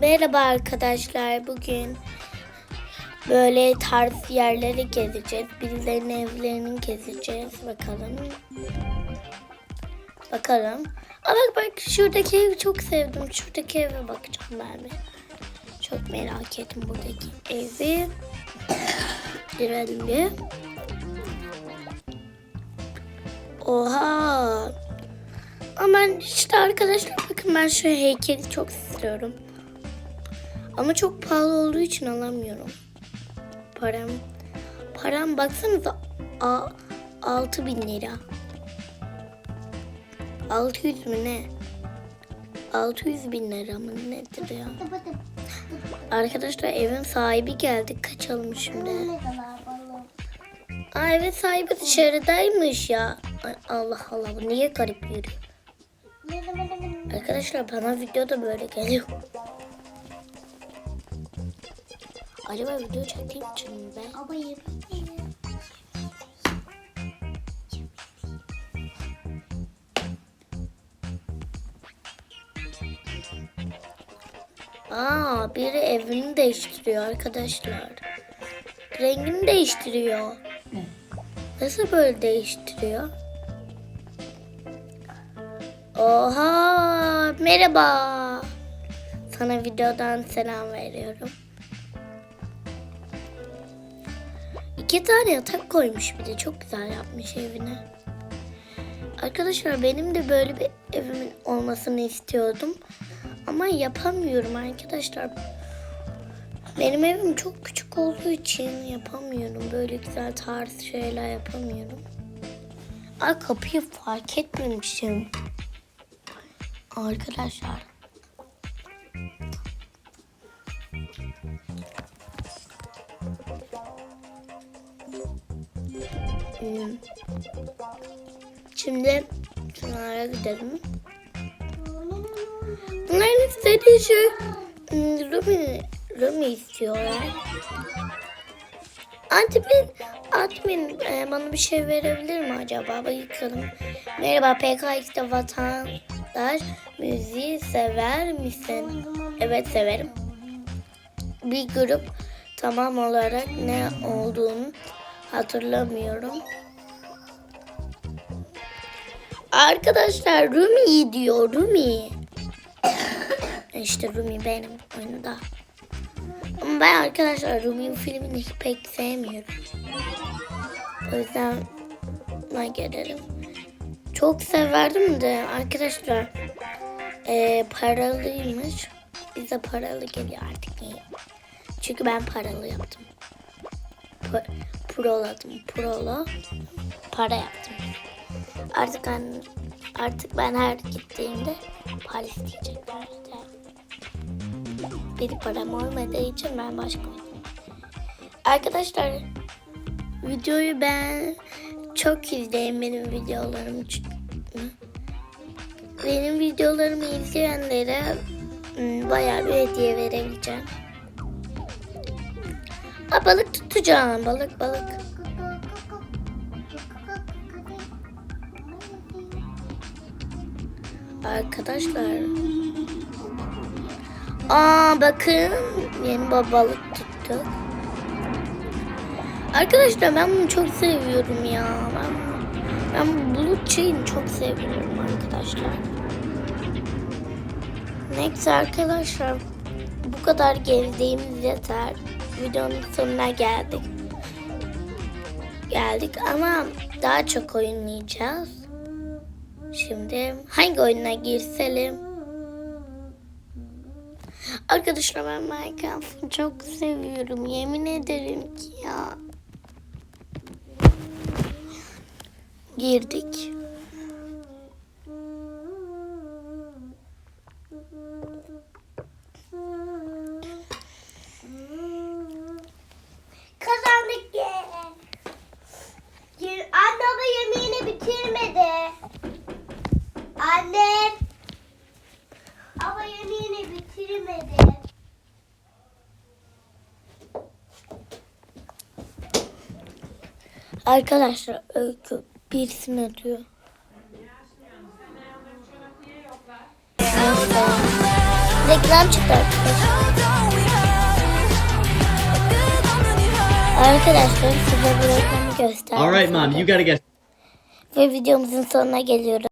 Merhaba arkadaşlar. Bugün böyle tarz yerleri gezeceğiz. Birilerinin evlerini gezeceğiz. Bakalım. Bakalım. Aa bak bak şuradaki evi çok sevdim. Şuradaki eve bakacağım ben bir. Çok merak ettim buradaki evi. Girelim bir. Oha. Ama işte arkadaşlar bakın ben şu heykeli çok istiyorum. Ama çok pahalı olduğu için alamıyorum. Param param baksanıza a, 6 bin lira. 600 mü ne? 600 bin lira mı nedir ya? Arkadaşlar evin sahibi geldi. Kaçalım şimdi. Aa evin sahibi dışarıdaymış ya. Allah Allah niye garip yürüyor? Arkadaşlar bana videoda böyle geliyor. Acaba video çektiğim için mi ben? Yemin Aa biri evini değiştiriyor arkadaşlar. Rengini değiştiriyor. Nasıl böyle değiştiriyor? Oha merhaba. Sana videodan selam veriyorum. İki tane yatak koymuş bir de çok güzel yapmış evine. Arkadaşlar benim de böyle bir evimin olmasını istiyordum. Ama yapamıyorum arkadaşlar. Benim evim çok küçük olduğu için yapamıyorum. Böyle güzel tarz şeyler yapamıyorum. Ay kapıyı fark etmemişim. Arkadaşlar. Hmm. Şimdi şunlara gidelim. Bunların istediği şey hmm, Rumi, Rumi istiyorlar. Admin, admin e, bana bir şey verebilir mi acaba? Bakalım. Merhaba PKX'de vatandaş müziği sever misin? Evet severim. Bir grup tamam olarak ne olduğunu hatırlamıyorum. Arkadaşlar Rumi diyor Rumi. İşte Rumi benim oyunda. Ama ben arkadaşlar Rumi filmini pek sevmiyorum. O yüzden ben gelelim. Çok severdim de arkadaşlar e, paralıymış. Bize paralı geliyor artık. Çünkü ben paralı yaptım. Pro, proladım. Prolo. Para yaptım. Artık ben, artık ben her gittiğimde para isteyecekler. işte. Bir param olmadığı için ben başka Arkadaşlar videoyu ben çok izleyin benim videolarım. Benim videolarımı izleyenlere hmm, bayağı bir hediye verebileceğim. Balık tutacağım. Balık balık. Arkadaşlar. Aa bakın yeni babalık tuttuk. Arkadaşlar ben bunu çok seviyorum ya. Ben, ben bu bulut şeyini çok seviyorum arkadaşlar. Neyse arkadaşlar bu kadar gezdiğimiz yeter. Videonun sonuna geldik. Geldik ama daha çok oynayacağız. Şimdi hangi oyuna girselim? Arkadaşlar ben Minecraft'ı çok seviyorum. Yemin ederim ki ya. Girdik. Bitirmedi. Arkadaşlar öykü birisini arıyor. Neyse. reklam çıktı arkadaşlar. Arkadaşlar size bu reklamı gösterdim. All right, mom, you gotta get Ve videomuzun sonuna geliyoruz.